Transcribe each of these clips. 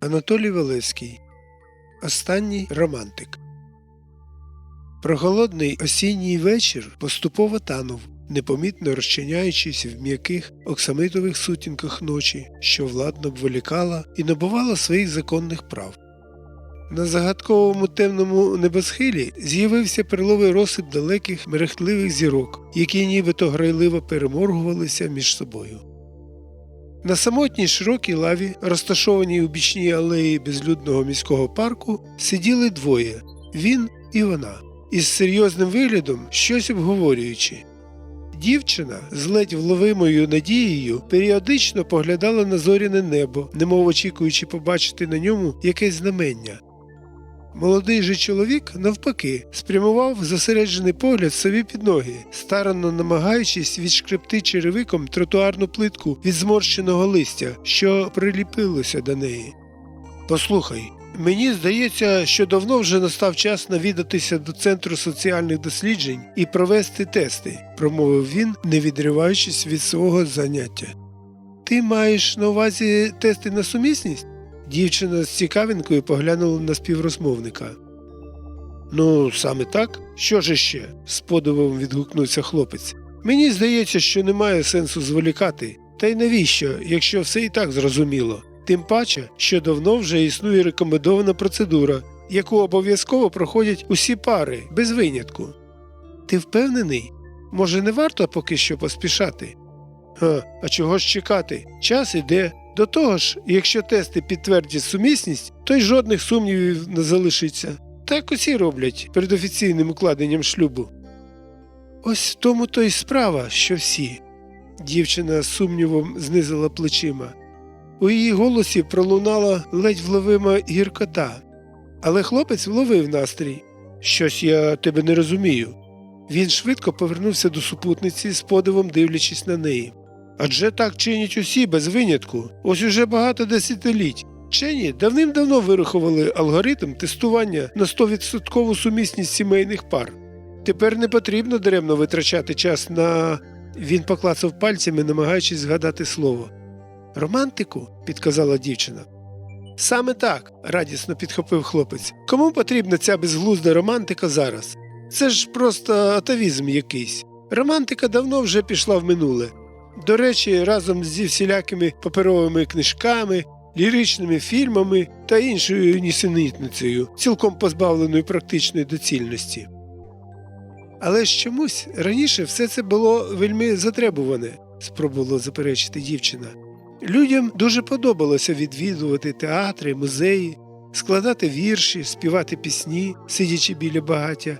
Анатолій Валевський Останній романтик. Проголодний осінній вечір поступово танув, непомітно розчиняючись в м'яких оксамитових сутінках ночі, що владно обволікала і набувала своїх законних прав. На загадковому темному небосхилі з'явився перловий розсип далеких мерехтливих зірок, які нібито грайливо переморгувалися між собою. На самотній широкій лаві, розташованій у бічній алеї безлюдного міського парку, сиділи двоє він і вона, із серйозним виглядом щось обговорюючи. Дівчина з ледь вловимою надією періодично поглядала на зоряне небо, немов очікуючи побачити на ньому якесь знамення. Молодий же чоловік, навпаки, спрямував зосереджений погляд собі під ноги, старанно намагаючись відшкребти черевиком тротуарну плитку від зморщеного листя, що приліпилося до неї. Послухай, мені здається, що давно вже настав час навідатися до центру соціальних досліджень і провести тести, промовив він, не відриваючись від свого заняття. Ти маєш на увазі тести на сумісність? Дівчина з цікавинкою поглянула на співрозмовника. Ну, саме так? Що ж іще? з подивом відгукнувся хлопець. Мені здається, що немає сенсу зволікати. Та й навіщо, якщо все і так зрозуміло? Тим паче, що давно вже існує рекомендована процедура, яку обов'язково проходять усі пари, без винятку. Ти впевнений? Може, не варто поки що поспішати? Га, а чого ж чекати? Час іде. До того ж, якщо тести підтвердять сумісність, то й жодних сумнівів не залишиться. Так усі роблять перед офіційним укладенням шлюбу. Ось в тому то й справа, що всі. Дівчина з сумнівом знизила плечима. У її голосі пролунала ледь вловима гіркота. Але хлопець вловив настрій. Щось я тебе не розумію. Він швидко повернувся до супутниці з подивом дивлячись на неї. Адже так чинять усі без винятку. Ось уже багато десятиліть. Вчені давним-давно вирахували алгоритм тестування на 100% сумісність сімейних пар. Тепер не потрібно даремно витрачати час на. Він поклацав пальцями, намагаючись згадати слово. Романтику, підказала дівчина. Саме так, радісно підхопив хлопець. Кому потрібна ця безглузда романтика зараз? Це ж просто атавізм якийсь. Романтика давно вже пішла в минуле. До речі, разом зі всілякими паперовими книжками, ліричними фільмами та іншою нісенітницею, цілком позбавленою практичної доцільності. Але ж чомусь раніше все це було вельми затребуване, спробувала заперечити дівчина. Людям дуже подобалося відвідувати театри, музеї, складати вірші, співати пісні, сидячи біля багаття,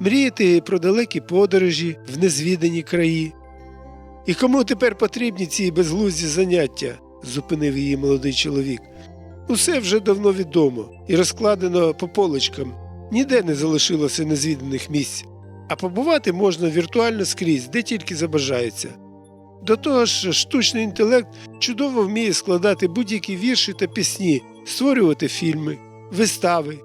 мріяти про далекі подорожі в незвідані краї. І кому тепер потрібні ці безглузді заняття? зупинив її молодий чоловік. Усе вже давно відомо і розкладено по полочкам, ніде не залишилося незвіданих місць, а побувати можна віртуально скрізь, де тільки забажається. До того ж, штучний інтелект чудово вміє складати будь-які вірші та пісні, створювати фільми, вистави.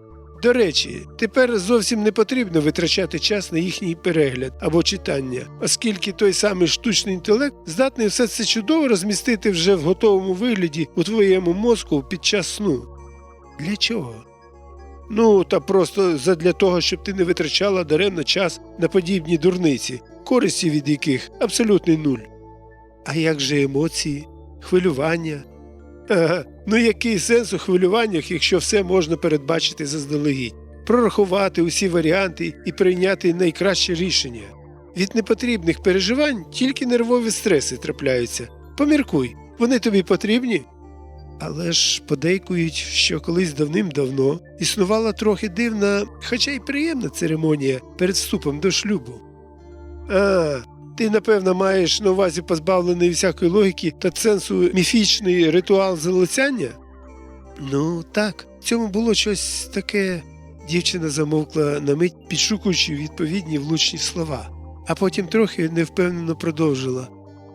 До речі, тепер зовсім не потрібно витрачати час на їхній перегляд або читання, оскільки той самий штучний інтелект здатний все це чудово розмістити вже в готовому вигляді у твоєму мозку під час сну. Для чого? Ну, та просто задля того, щоб ти не витрачала даремно час на подібні дурниці, користі від яких абсолютний нуль. А як же емоції, хвилювання? Ну який сенс у хвилюваннях, якщо все можна передбачити заздалегідь, прорахувати усі варіанти і прийняти найкраще рішення? Від непотрібних переживань тільки нервові стреси трапляються. Поміркуй, вони тобі потрібні? Але ж подейкують, що колись давним-давно існувала трохи дивна, хоча й приємна церемонія перед вступом до шлюбу. А, ти, напевно, маєш на увазі позбавлений всякої логіки та сенсу міфічний ритуал залицяння? Ну, так, в цьому було щось таке. Дівчина замовкла на мить, підшукуючи відповідні влучні слова, а потім трохи невпевнено продовжила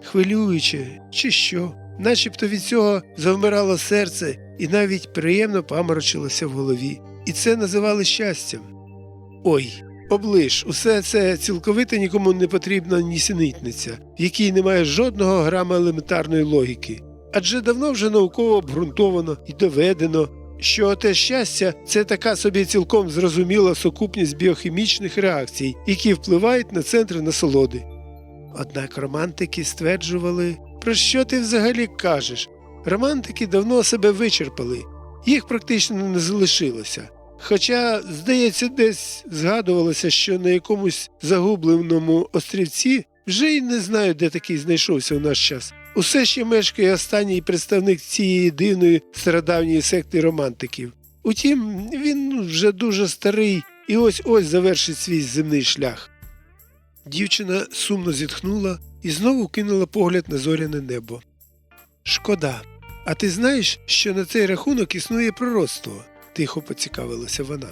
хвилюючи, чи що, начебто від цього завмирало серце і навіть приємно паморочилося в голові. І це називали щастям. Ой, Оближ, усе це цілковито нікому не потрібна нісенітниця, в якій немає жодного грама елементарної логіки. Адже давно вже науково обґрунтовано і доведено, що те щастя це така собі цілком зрозуміла сукупність біохімічних реакцій, які впливають на центри насолоди. Однак романтики стверджували, про що ти взагалі кажеш? Романтики давно себе вичерпали, їх практично не залишилося. Хоча, здається, десь згадувалося, що на якомусь загубленому острівці вже й не знаю, де такий знайшовся у наш час. Усе ще мешкає останній представник цієї дивної стародавньої секти романтиків. Утім, він вже дуже старий і ось ось завершить свій земний шлях. Дівчина сумно зітхнула і знову кинула погляд на зоряне небо. Шкода. А ти знаєш, що на цей рахунок існує пророцтво? Тихо поцікавилася вона.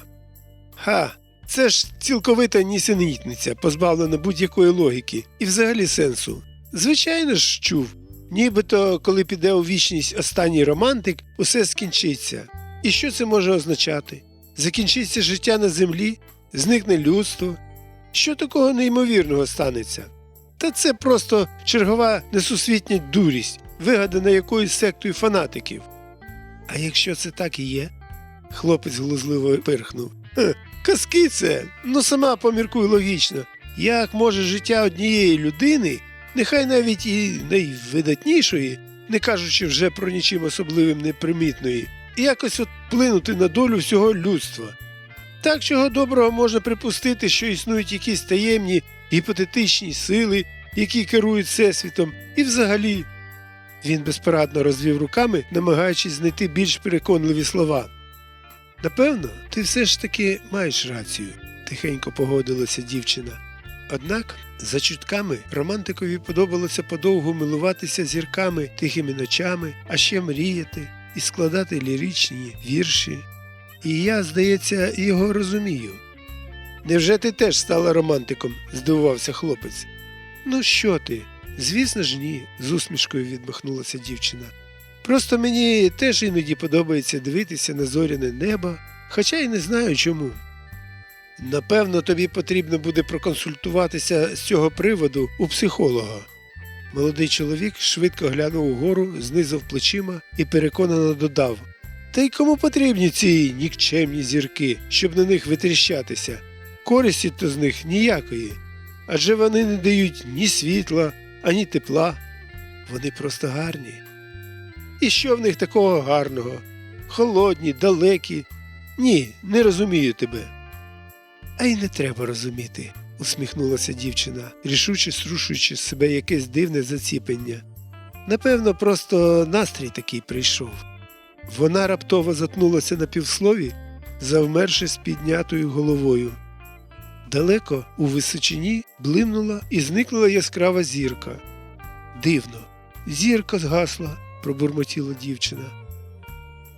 Ха, це ж цілковита нісенітниця, позбавлена будь-якої логіки і взагалі сенсу. Звичайно ж, чув. Нібито, коли піде у вічність останній романтик, усе скінчиться. І що це може означати? Закінчиться життя на землі, зникне людство. Що такого неймовірного станеться? Та це просто чергова несусвітня дурість, вигадана якоюсь сектою фанатиків. А якщо це так і є? Хлопець глузливо пирхнув. Казки це, ну сама поміркуй логічно. Як може життя однієї людини, нехай навіть і найвидатнішої, не кажучи вже про нічим особливим непримітної, якось от вплинути на долю всього людства? Так чого доброго можна припустити, що існують якісь таємні гіпотетичні сили, які керують всесвітом, і взагалі. Він безпорадно розвів руками, намагаючись знайти більш переконливі слова. Напевно, ти все ж таки маєш рацію, тихенько погодилася дівчина. Однак, за чутками, романтикові подобалося подовго милуватися зірками тихими ночами, а ще мріяти і складати ліричні вірші. І я, здається, його розумію. Невже ти теж стала романтиком? здивувався хлопець. Ну що ти? Звісно ж, ні, з усмішкою відмахнулася дівчина. Просто мені теж іноді подобається дивитися на зоряне небо, хоча й не знаю чому. Напевно, тобі потрібно буде проконсультуватися з цього приводу у психолога. Молодий чоловік швидко глянув угору, знизав плечима і переконано додав Та й кому потрібні ці нікчемні зірки, щоб на них витріщатися? Користі то з них ніякої. Адже вони не дають ні світла, ані тепла. Вони просто гарні. І що в них такого гарного? Холодні, далекі. Ні, не розумію тебе. А й не треба розуміти, усміхнулася дівчина, рішуче струшуючи з себе якесь дивне заціпення. Напевно, просто настрій такий прийшов. Вона раптово затнулася на півслові, завмерши з піднятою головою. Далеко у височині блимнула і зникла яскрава зірка. Дивно, зірка згасла, пробурмотіла дівчина.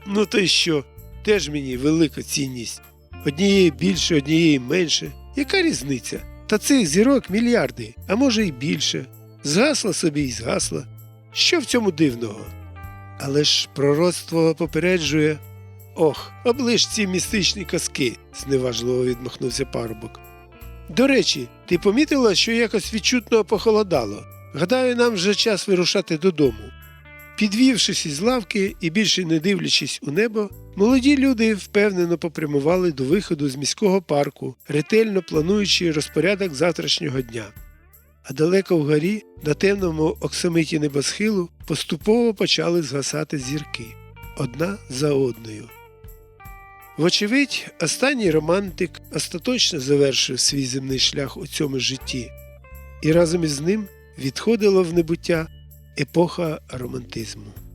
Ну, то й що? Теж мені велика цінність. Однієї більше, однієї менше. Яка різниця? Та цих зірок мільярди, а може й більше. Згасла собі й згасла. Що в цьому дивного? Але ж пророцтво попереджує. Ох, оближ ці містичні казки, зневажливо відмахнувся парубок. До речі, ти помітила, що якось відчутно похолодало. Гадаю, нам вже час вирушати додому. Підвівшись із лавки і більше не дивлячись у небо, молоді люди впевнено попрямували до виходу з міського парку, ретельно плануючи розпорядок завтрашнього дня. А далеко вгорі, на темному оксамиті небосхилу, поступово почали згасати зірки одна за одною. Вочевидь, останній романтик остаточно завершив свій земний шлях у цьому житті, і разом із ним відходила в небуття Epoja romantismo.